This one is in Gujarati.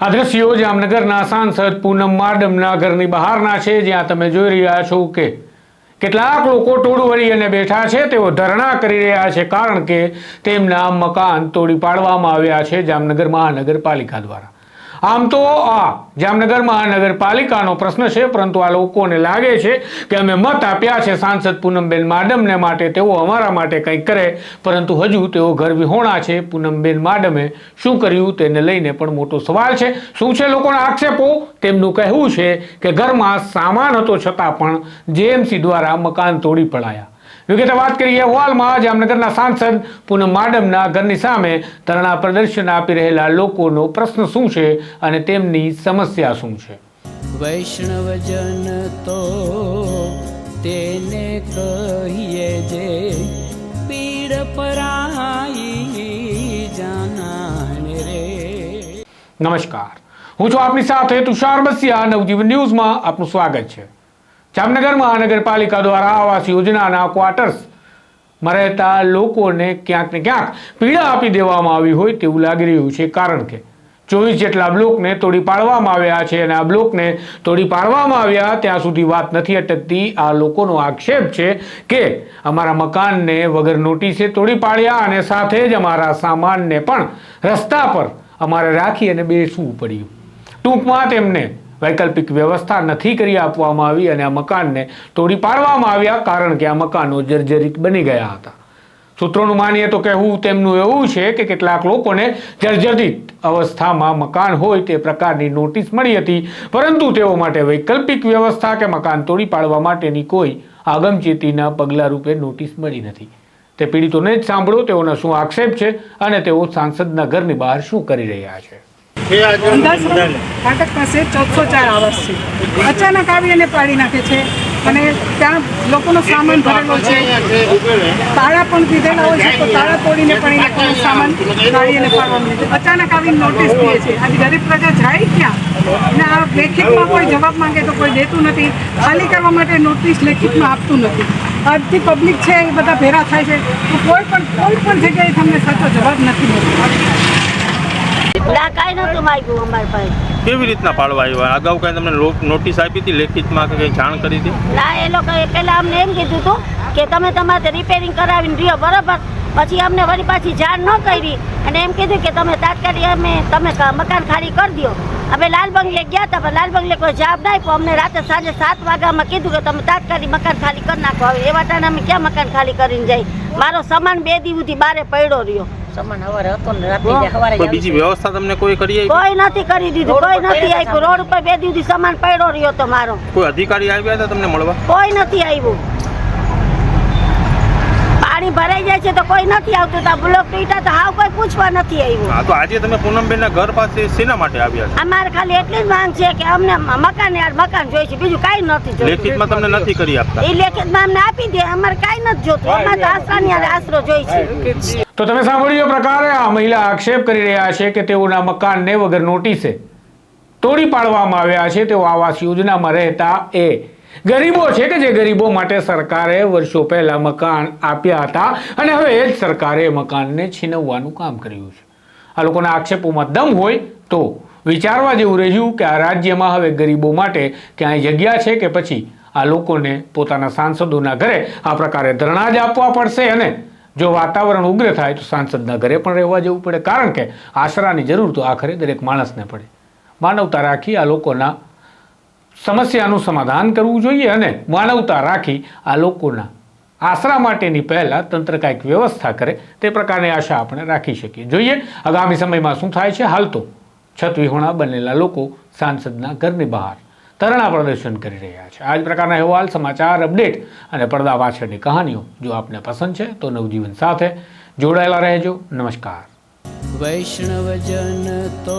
આ દ્રશ્યો જામનગરના સાંસદ પૂનમ માડમના ઘરની બહારના છે, જ્યાં તમે જોઈ રહ્યા છો કે કેટલાક લોકો ટોળું વળી અને બેઠા છે. તેઓ ધરણા કરી રહ્યા છે, કારણ કે તેમના મકાન તોડી પાડવામાં આવ્યા છે જામનગર મહાનગરપાલિકા દ્વારા. આમ તો આ જામનગર મહાનગરપાલિકાનો પ્રશ્ન છે, પરંતુ આ લોકોને લાગે છે કે અમે મત આપ્યા છે સાંસદ પૂનમબેન માડમને માટે, તેઓ અમારા માટે કંઈક કરે, પરંતુ હજુ તેઓ ઘર વિહોણા છે. પૂનમબેન માડમે શું કર્યું તેને લઈને પણ મોટો સવાલ છે. શું છે લોકોના આક્ષેપો? તેમનું કહેવું છે કે ઘરમાં સામાન હતો છતાં પણ જેએમસી દ્વારા મકાન તોડી પડાયા. વિગતે વાત કરીએ હોલમાં જામનગરના સાંસદ પૂનમ માડમના ઘરની સામે ધરણા પ્રદર્શન આપી રહેલા લોકોનો પ્રશ્ન શું છે અને તેમની સમસ્યા શું છે? વૈષ્ણવજન તો તેને કહીએ જે પીડ પરાઈ જાનાને રે. નમસ્કાર. હું છું આપની સાથે તુષાર બસિયા. નવજીવન ન્યૂઝમાં આપનું સ્વાગત છે. જામનગર મહાનગરપાલિકા દ્વારા આવાસ યોજનાના ક્વાર્ટર્સમાં રહેતા લોકોને ક્યાંક ને ક્યાંક પીડા આપી દેવામાં આવી હોય તેવું લાગી રહ્યું છે. કારણ કે ચોવીસ જેટલા બ્લોકને તોડી પાડવામાં આવ્યા છે અને આ બ્લોકને તોડી પાડવામાં આવ્યા ત્યાં સુધી વાત નથી અટકતી. આ લોકોનો આક્ષેપ છે કે અમારા મકાનને વગર નોટિસે તોડી પાડ્યા અને સાથે જ અમારા સામાનને પણ રસ્તા પર અમારે રાખી અને બેસવું પડ્યું. ટૂંકમાં તેમને વૈકલ્પિક વ્યવસ્થા નથી કરી આપવામાં આવી અને આ મકાનને તોડી પાડવામાં આવ્યા કારણ કે આ મકાનો જર્જરિત બની ગયા હતા. સૂત્રોનું માનીએ તો કહેવું તેમનું એવું છે કે કેટલાક લોકોને જર્જરિત અવસ્થામાં મકાન હોય તે પ્રકારની નોટિસ મળી હતી, પરંતુ તેઓ માટે વૈકલ્પિક વ્યવસ્થા કે મકાન તોડી પાડવા માટેની કોઈ આગમચેતીના પગલા રૂપે નોટિસ મળી નથી. તે પીડિતોને જ સાંભળો, તેઓનો શું આક્ષેપ છે અને તેઓ સાંસદના ઘરની બહાર શું કરી રહ્યા છે? અંદાજમાં ફાટક પાસે ચૌદસો ચાર આવાસ છે. અચાનક આવી અને પાડી નાખે છે. અને ત્યાં લોકોનો સામાન ભરેલો છે. તાળા પણ દીધેલા હોય છે તો તાળા તોડીને પણ એ લોકોનો સામાન કાઢી અને અચાનક આવીને નોટિસ દે છે. આજે ગરીબ પ્રજા જાય ક્યાં? અને આ લેખિતમાં કોઈ જવાબ માંગે તો કોઈ દેતું નથી. ખાલી કરવા માટે નોટિસ લેખિતમાં આપતું નથી. આજથી પબ્લિક છે એ બધા ભેરા થાય છે. તો કોઈ પણ કોઈ પણ જગ્યાએ તમને સાચો જવાબ નથી મળતો. ના કાંઈ નહોતું માગ્યું અમારી પાસે કેવી રીતના પાડવા આવ્યા? અગાઉ કઈ તમને નોટિસ આપી હતી લેખિતમાં કે કઈ જાણ કરી હતી? ના એ લોકોએ પહેલાં અમને એમ કીધું હતું કે તમે તમારે રિપેરિંગ કરાવીને રહ્યો બરોબર? પછી અમને વળી પાછી જાણ ન કરી અને એમ કીધું કે તમે તાત્કાલિક અમે તમે મકાન ખાલી કરી દો અમે લાલ બંગલે ગયા હતા પણ લાલ બંગલે કોઈ જવાબ ના આપ્યો. અમને રાતે સાંજે સાત વાગ્યામાં કીધું કે તમે તાત્કાલિક મકાન ખાલી કરી નાખો. હવે એવા ટાણે અમે ક્યાં મકાન ખાલી કરીને જાય મારો સામાન બે દિવસ સુધી બારે પડ્યો રહ્યો. સામાન હવારે હતો ને રાત્રે હવારે કોઈ બીજી વ્યવસ્થા તમને કોઈ કરી? કોઈ નથી કરી દીધું કોઈ નથી આપ્યું. રોડ ઉપર બે દિવસ સામાન પડ્યો રહ્યો તો મારો. કોઈ અધિકારી આવ્યા હતા તમને મળવા? કોઈ નથી આવ્યું. પાણી ભરાઈ જાય છે તો કોઈ નથી આવતું. તો બ્લોક તૂટ્યા તો હાવ કોઈ પૂછવા નથી આવ્યું. હા તો આજે તમે પૂનમબેનના ઘર પાસે શેના માટે આવ્યા છો? અમારે ખાલી એટલી જ માંગ છે કે અમને મકાન યાર મકાન જોઈએ છે. બીજું કાઈ નથી લેખિતમાં જોઈતું તમને નથી કરી આપતા? એ લેખિતમાં અમને આપી દે. અમારે કાઈ નથી જોતું. અમારે તો આશરાની આશરો જોઈએ છે. તો તમે સાંભળ્યો પ્રકારે આ મહિલા આક્ષેપ કરી રહ્યા છે કે તેઓના મકાનને વગર નોટિસે તોડી પાડવામાં આવ્યા છે. તેઓ આવાસ યોજનામાં રહેતા એ ગરીબો છે કે જે ગરીબો માટે સરકારે વર્ષો પહેલા મકાન આપ્યા હતા અને હવે એ જ સરકારે મકાનને છીનવવાનું કામ કર્યું છે. આ લોકોના આક્ષેપોમાં દમ હોય તો વિચારવા જેવું રહ્યું કે આ રાજ્યમાં હવે ગરીબો માટે ક્યાંય જગ્યા છે કે પછી આ લોકોને પોતાના સાંસદોના ઘરે આ પ્રકારે ધરણા જ આપવા પડશે અને જો વાતાવરણ ઉગ્ર થાય તો સાંસદના ઘરે પણ રહેવા જવું પડે. કારણ કે આશરાની જરૂર તો આખરે દરેક માણસને પડે. માનવતા રાખી આ લોકોના સમસ્યાનું સમાધાન કરવું જોઈએ અને માનવતા રાખી આ લોકોના આશરા માટેની પહેલાં તંત્ર કાંઈક વ્યવસ્થા કરે તે પ્રકારની આશા આપણે રાખી શકીએ. જોઈએ, આગામી સમયમાં શું થાય છે? હાલ તો છત વિહોણા બનેલા લોકો સાંસદના ઘરની બહાર ધરણા પ્રદર્શન કરી રહ્યા છે. આ જ પ્રકારના અહેવાલ, સમાચાર, અપડેટ અને પડદા પાછળની કહાનીઓ જો આપને પસંદ છે, તો નવજીવન સાથે જોડાયેલા રહેજો. નમસ્કાર. વૈષ્ણવજન તો